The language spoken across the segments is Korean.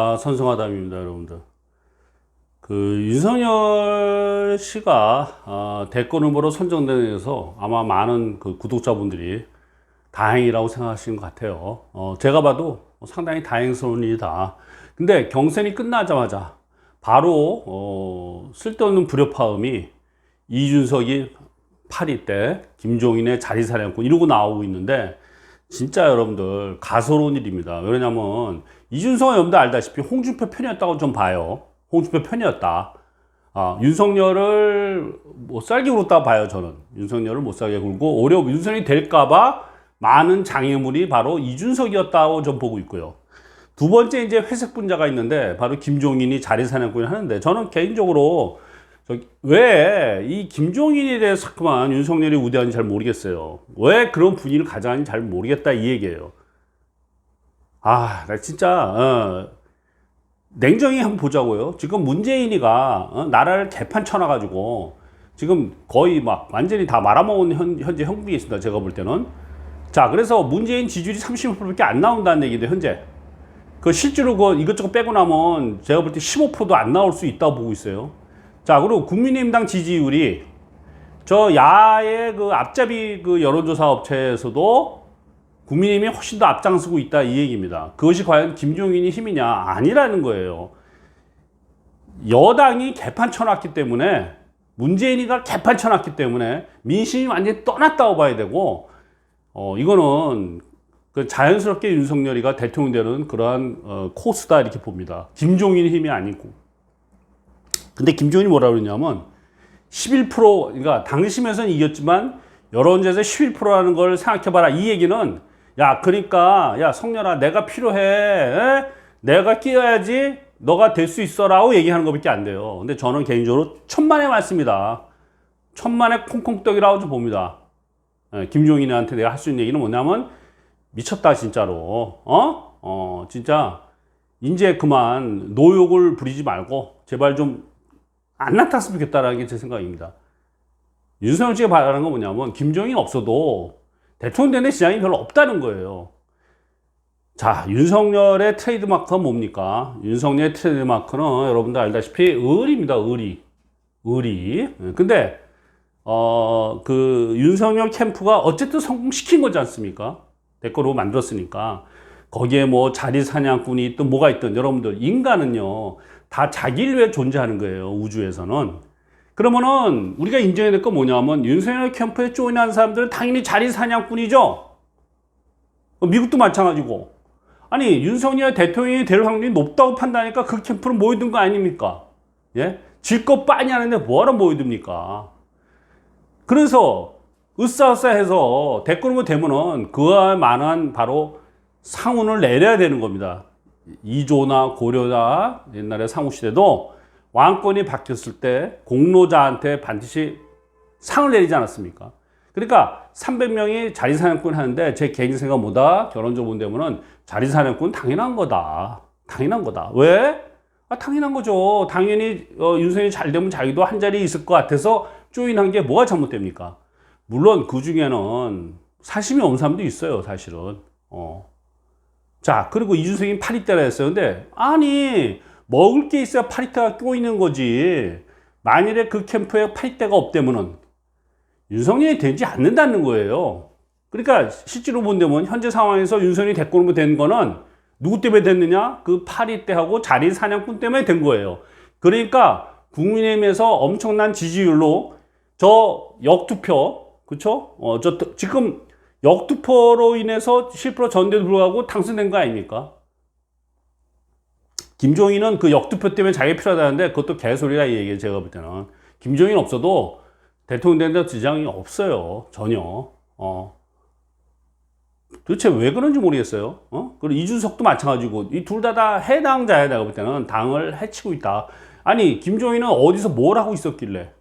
아, 선성하담입니다, 여러분들. 그 윤석열 씨가 아, 대권 후보로 선정되면서 아마 많은 그 구독자분들이 다행이라고 생각하시는 것 같아요. 어, 제가 봐도 상당히 다행스러운 일이다. 근데 경선이 끝나자마자 바로 어, 쓸데없는 불협화음이 이준석이 8위 때 김종인의 자리사냥꾼 이러고 나오고 있는데 진짜 여러분들 가소로운 일입니다. 왜냐면 이준석은 여러분들 알다시피 홍준표 편이었다고 좀 봐요. 홍준표 편이었다. 아, 윤석열을 못 살게 굴었다 봐요, 저는. 윤석열을 못 살게 굴고, 오히려 윤석열이 될까봐 많은 장애물이 바로 이준석이었다고 좀 보고 있고요. 두 번째 이제 회색 분자가 있는데, 바로 김종인이 자리 사냥꾼을 하는데, 저는 개인적으로 왜 이 김종인에 대해서 자꾸만 윤석열이 우대하는지 잘 모르겠어요. 왜 그런 분위기를 가져가는지 잘 모르겠다 이 얘기예요. 아, 나 진짜 어, 냉정히 한번 보자고요. 지금 문재인이가 어, 나라를 개판 쳐놔가지고 지금 거의 막 완전히 다 말아먹은 현, 현재 형국이 있습니다. 제가 볼 때는. 자, 그래서 문재인 지지율이 30%밖에 안 나온다는 얘기인데 현재. 그 실제로 그 이것저것 빼고 나면 제가 볼 때 15%도 안 나올 수 있다고 보고 있어요. 자, 그리고 국민의힘당 지지율이 저 야의 그 앞잡이 그 여론조사 업체에서도 국민의힘이 훨씬 더 앞장서고 있다 이 얘기입니다. 그것이 과연 김종인이 힘이냐 아니라는 거예요. 여당이 개판 쳐놨기 때문에 문재인이가 개판 쳐놨기 때문에 민심이 완전히 떠났다고 봐야 되고 어 이거는 그 자연스럽게 윤석열이가 대통령 되는 그러한 어, 코스다 이렇게 봅니다. 김종인 힘이 아니고. 근데 김종인이 뭐라 그러냐면 11% 그러니까 당심에서는 이겼지만 여론조사에서 11%라는 걸 생각해봐라. 이 얘기는 야 그러니까 야 성렬아 내가 필요해. 에? 내가 끼어야지 너가 될 수 있어라고 얘기하는 것밖에 안 돼요. 근데 저는 개인적으로 천만의 말씀이다. 천만의 콩콩떡이라고 좀 봅니다. 예, 김종인한테 내가 할 수 있는 얘기는 뭐냐면 미쳤다 진짜로. 어? 어 진짜 이제 그만 노욕을 부리지 말고 제발 좀 안 나탔으면 좋겠다라는 게 제 생각입니다 윤석열 씨가 바라는 건 뭐냐면 김종인 없어도 대통령 되는 시장이 별로 없다는 거예요. 자, 윤석열의 트레이드마크가 뭡니까? 윤석열의 트레이드마크는 여러분들 알다시피 의리입니다. 의리. 의리. 근데 어, 그 윤석열 캠프가 어쨌든 성공시킨 거지 않습니까? 대거로 만들었으니까. 거기에 뭐 자리 사냥꾼이 있든 뭐가 있든 여러분들 인간은요 다 자기를 위해 존재하는 거예요 우주에서는 그러면은 우리가 인정해야 될 건 뭐냐면 윤석열 캠프에 조인한 사람들은 당연히 자리 사냥꾼이죠. 미국도 마찬가지고. 아니 윤석열 대통령이 될 확률이 높다고 판단하니까 그 캠프로 모여든 거 아닙니까? 예? 질것 빤히 하는데 뭐하러 모여듭니까? 그래서 으쌰으쌰해서 대권으로 되면은 그와 만한 바로 상훈을 내려야 되는 겁니다. 이조나 고려나 옛날에 상우 시대도 왕권이 바뀌었을 때 공로자한테 반드시 상을 내리지 않았습니까? 그러니까 300명이 자리사냥꾼 하는데 제 개인 생각보다 결혼적으로 되면은 자리사냥꾼 당연한 거다. 당연한 거다. 왜? 아, 당연한 거죠. 당연히 어, 윤석열이 잘 되면 자기도 한 자리에 있을 것 같아서 조인한 게 뭐가 잘못됩니까? 물론 그 중에는 사심이 없는 사람도 있어요, 사실은. 어. 자, 그리고 이준석이 8위 때라 했어요. 근데, 아니, 먹을 게 있어야 파리떼가 꼬이는 거지. 만일에 그 캠프에 파리떼가 없다면은 윤석열이 되지 않는다는 거예요. 그러니까 실제로 본다면 현재 상황에서 윤석열이 대권으로 된 거는 누구 때문에 됐느냐? 그 파리떼하고 자리 사냥꾼 때문에 된 거예요. 그러니까 국민의힘에서 엄청난 지지율로 저 역투표, 그쵸? 어, 저 지금 역투표로 인해서 10% 전대도 불구하고 당선된 거 아닙니까? 김종인은 그 역투표 때문에 자기 필요하다는데 그것도 개소리라 이 얘기예요. 제가 볼 때는. 김종인 없어도 대통령 되는데 지장이 없어요. 전혀. 어. 도대체 왜 그런지 모르겠어요. 어? 그리고 이준석도 마찬가지고 이 둘 다 다 해당자야 내가 볼 때는 당을 해치고 있다. 아니 김종인은 어디서 뭘 하고 있었길래?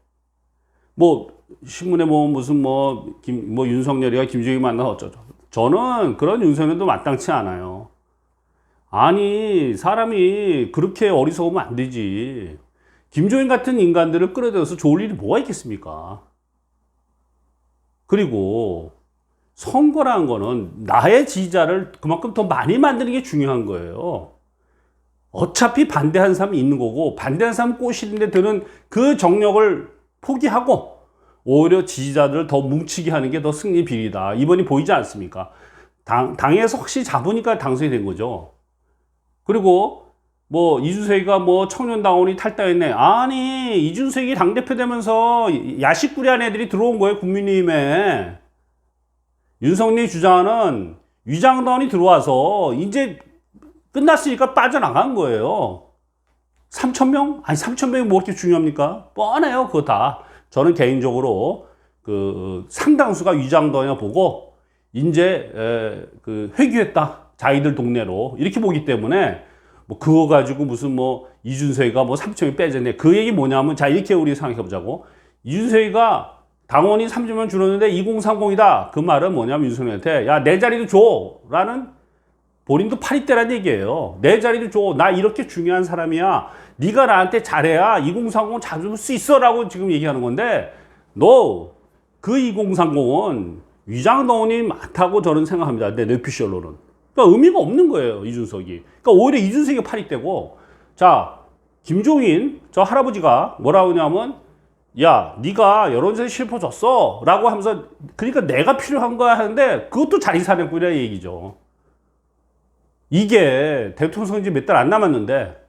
뭐 신문에 뭐 무슨 뭐 김 뭐 윤석열이가 김종인 만나 어쩌죠. 저는 그런 윤석열도 마땅치 않아요. 아니 사람이 그렇게 어리석으면 안 되지. 김종인 같은 인간들을 끌어들여서 좋을 일이 뭐가 있겠습니까? 그리고 선거라는 거는 나의 지지자를 그만큼 더 많이 만드는 게 중요한 거예요. 어차피 반대하는 사람이 있는 거고 반대하는 사람 꼬시는데 드는 그 정력을 포기하고 오히려 지지자들을 더 뭉치게 하는 게 더 승리 비리다. 이번이 보이지 않습니까? 당, 당에서 확실히 잡으니까 당선이 된 거죠. 그리고 뭐 이준석이가 뭐 청년당원이 탈당했네. 아니 이준석이 당대표 되면서 야식꾸리한 애들이 들어온 거예요 국민의힘에. 윤석열이 주장하는 위장당원이 들어와서 이제 끝났으니까 빠져나간 거예요. 3천 명? 아니 3천 명이 뭐 그렇게 중요합니까? 뻔해요 그거 다. 저는 개인적으로 그 상당수가 위장당이나 보고 이제 에, 그 회귀했다 자기들 동네로 이렇게 보기 때문에 뭐 그거 가지고 무슨 뭐 이준석이가 뭐 3천이 빼졌네 그 얘기 뭐냐면 자 이렇게 우리 생각해 보자고 이준석이가 당원이 3천명 줄었는데 2030이다 그 말은 뭐냐면 윤석열한테 야 내 자리도 줘 라는 본인도 파리때란 얘기예요 내 자리도 줘나 이렇게 중요한 사람이야 네가 나한테 잘해야 2030 잡을 수 있어라고 지금 얘기하는 건데 너그 2030은 위장동원이 많다고 저는 생각합니다. 내 뇌피셜로는. 그러니까 의미가 없는 거예요, 이준석이. 그러니까 오히려 이준석이 파리때고, 자, 김종인, 저 할아버지가 뭐라고 하냐면, 야, 네가 여론조사에 실퍼 줬어. 라고 하면서, 그러니까 내가 필요한 거야 하는데, 그것도 자리 사냥꾼이라 얘기죠. 이게 대통령 선거지 몇달 안 남았는데,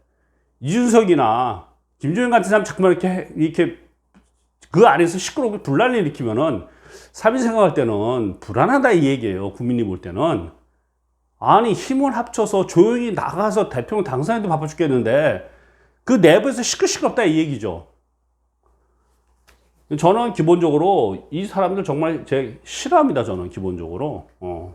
이준석이나 김종인 같은 사람 자꾸만 이렇게, 이렇게 그 안에서 시끄럽게 분란을 일으키면은 사실 생각할 때는 불안하다 이 얘기예요. 국민이 볼 때는. 아니 힘을 합쳐서 조용히 나가서 대통령 당선인도 바빠 죽겠는데 그 내부에서 시끌시끄럽다 이 얘기죠. 저는 기본적으로 이 사람들 정말 제 싫어합니다. 저는 기본적으로. 어.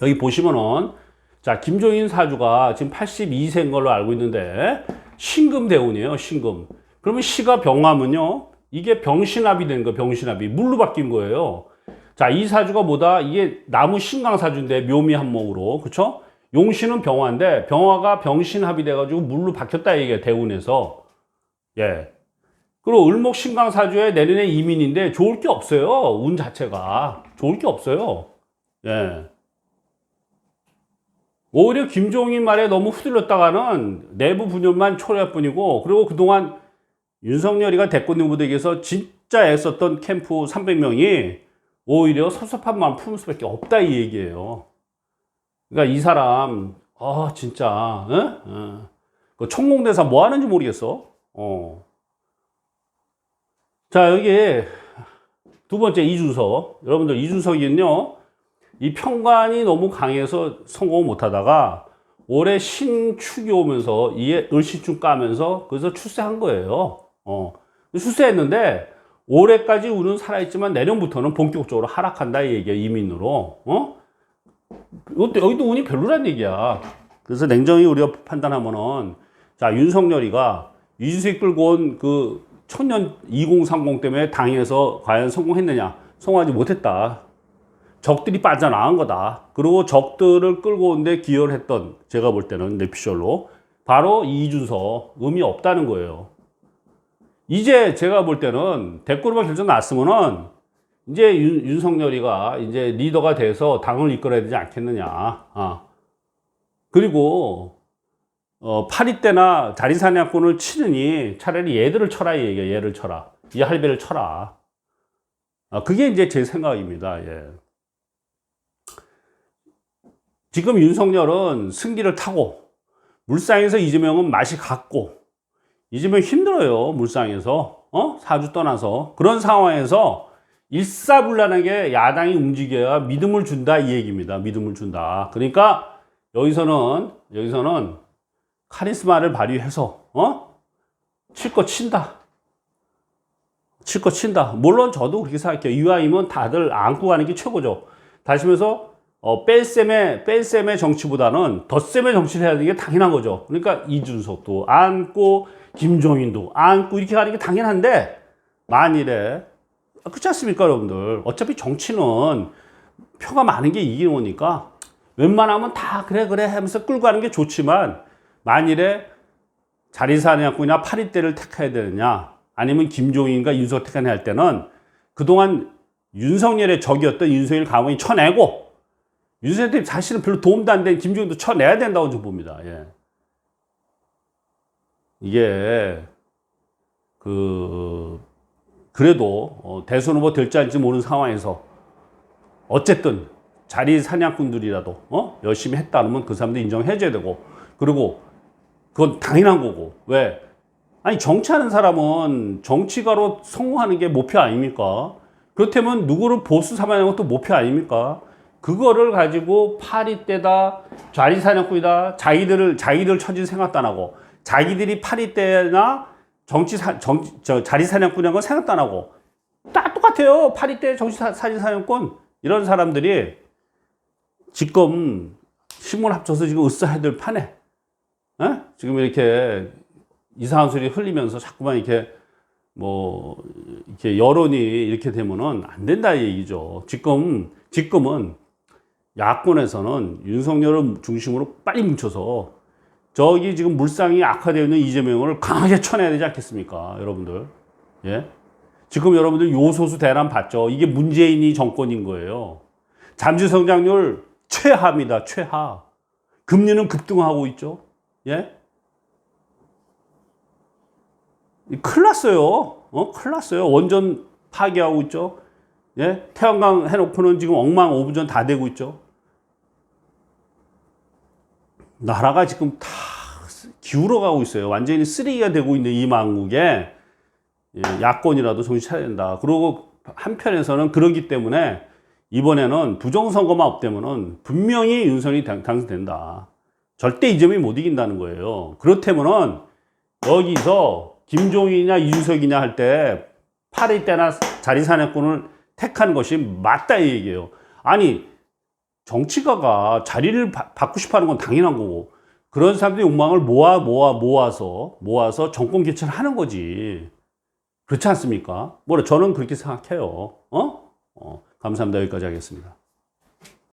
여기 보시면은 자 김종인 사주가 지금 82세인 걸로 알고 있는데 신금 대운이에요. 신금. 그러면 시가 병하면요. 이게 병신합이 된 거, 병신합이. 물로 바뀐 거예요. 자, 이 사주가 뭐다? 이게 나무 신강사주인데, 묘미 한목으로. 그쵸? 용신은 병화인데, 병화가 병신합이 돼가지고 물로 바뀌었다, 이게 대운에서. 예. 그리고 을목 신강사주에 내년에 이민인데, 좋을 게 없어요. 운 자체가. 좋을 게 없어요. 예. 오히려 김종인 말에 너무 후들렸다가는 내부 분열만 초래할 뿐이고, 그리고 그동안 윤석열이가 대권 후보에게서 진짜 애썼던 캠프 300명이 오히려 섭섭한 마음 품을 수밖에 없다 이 얘기예요. 그러니까 이 사람 아 진짜 어? 어. 그 총공대사 뭐 하는지 모르겠어. 어. 자 여기 두 번째 이준석 여러분들 이준석이는요 이 평관이 너무 강해서 성공을 못하다가 올해 신축이 오면서 이에 을신축 까면서 그래서 출세한 거예요. 어, 출세했는데 올해까지 운은 살아있지만 내년부터는 본격적으로 하락한다 이 얘기야 이민으로. 어? 이것도 여기도 운이 별로란 얘기야. 그래서 냉정히 우리가 판단하면은 자 윤석열이가 이준석 끌고 온 그 천년 2030 때문에 당에서 과연 성공했느냐? 성공하지 못했다. 적들이 빠져나간 거다. 그리고 적들을 끌고 온데 기여를 했던 제가 볼 때는 내피셜로 바로 이준석 의미 없다는 거예요. 이제 제가 볼 때는 대꾸로만 결정 났으면은 이제 윤, 윤석열이가 이제 리더가 돼서 당을 이끌어야 되지 않겠느냐. 아. 그리고 어, 파리 때나 자리 사냥꾼을 치느니 차라리 얘들을 쳐라 이 얘기야. 얘를 쳐라. 이 할배를 쳐라. 아, 그게 이제 제 생각입니다. 예. 지금 윤석열은 승기를 타고 물상에서 이재명은 맛이 갔고 이재명 힘들어요 물상에서. 어? 사주 떠나서. 그런 상황에서 일사불란하게 야당이 움직여야 믿음을 준다 이 얘기입니다. 믿음을 준다. 그러니까 여기서는 여기서는 카리스마를 발휘해서 어 칠 거 친다. 칠 거 친다. 물론 저도 그렇게 생각해요. 이왕이면 다들 안고 가는 게 최고죠. 다시 면서 어, 뺄셈의, 뺄셈의 정치보다는 덧셈의 정치를 해야 되는 게 당연한 거죠. 그러니까 이준석도 안고, 김종인도 안고 이렇게 가는 게 당연한데, 만일에, 아, 그렇지 않습니까, 여러분들? 어차피 정치는 표가 많은 게 이기는 거니까, 웬만하면 다 그래, 그래 하면서 끌고 가는 게 좋지만, 만일에 자리사냥꾼이나 파리떼를 택해야 되느냐, 아니면 김종인과 윤석 택해야 할 때는, 그동안 윤석열의 적이었던 윤석열 가문이 쳐내고, 윤석열이 사실은 별로 도움도 안된 김종인도 쳐내야 된다고 좀 봅니다. 예. 이게 그 그래도 어, 대선 후보 될지 아닐지 모르는 상황에서 어쨌든 자리 사냥꾼들이라도 어? 열심히 했다 그러면 그 사람들 인정해 줘야 되고 그리고 그건 당연한 거고 왜 아니 정치하는 사람은 정치가로 성공하는 게 목표 아닙니까? 그렇다면 누구를 보수 삼아내는 것도 목표 아닙니까? 그거를 가지고 파리 때다 자리 사냥꾼이다 자기들을 자기들 처진 생각도 안 하고 자기들이 파리 때나 정치 사, 정치 저 자리 사냥꾼이란 건 생각도 안 하고 다 똑같아요 파리 때 정치 사, 자리 사냥꾼 이런 사람들이 지금 신문 합쳐서 지금 으쌰해야 될 판에 에? 지금 이렇게 이상한 소리 흘리면서 자꾸만 이렇게 뭐 이렇게 여론이 이렇게 되면은 안 된다 이 얘기죠. 지금 지금은 야권에서는 윤석열을 중심으로 빨리 뭉쳐서 저기 지금 물상이 악화되어 있는 이재명을 강하게 쳐내야 되지 않겠습니까, 여러분들? 예? 지금 여러분들 요소수 대란 봤죠? 이게 문재인이 정권인 거예요. 잠재 성장률 최하입니다, 최하. 금리는 급등하고 있죠. 예? 이 큰일 났어요. 어? 큰일 났어요. 원전 파괴하고 있죠. 예? 태양광 해놓고는 지금 엉망 오부전 다 되고 있죠. 나라가 지금 다 기울어 가고 있어요. 완전히 쓰레기가 되고 있는 이 망국에 예, 야권이라도 정신 차려야 된다. 그리고 한편에서는 그러기 때문에 이번에는 부정선거만 없다면은 분명히 당- 당선된다. 절대 이 점이 못 이긴다는 거예요. 그렇다면은 여기서 김종인이냐 이준석이냐 할 때 8일 때나 자리 사냥꾼을 택하는 것이 맞다 이 얘기예요. 아니 정치가가 자리를 바, 받고 싶어하는 건 당연한 거고 그런 사람들의 욕망을 모아 모아 모아서 모아서 정권 개최를 하는 거지. 그렇지 않습니까? 뭐라 저는 그렇게 생각해요. 어? 어 감사합니다. 여기까지 하겠습니다.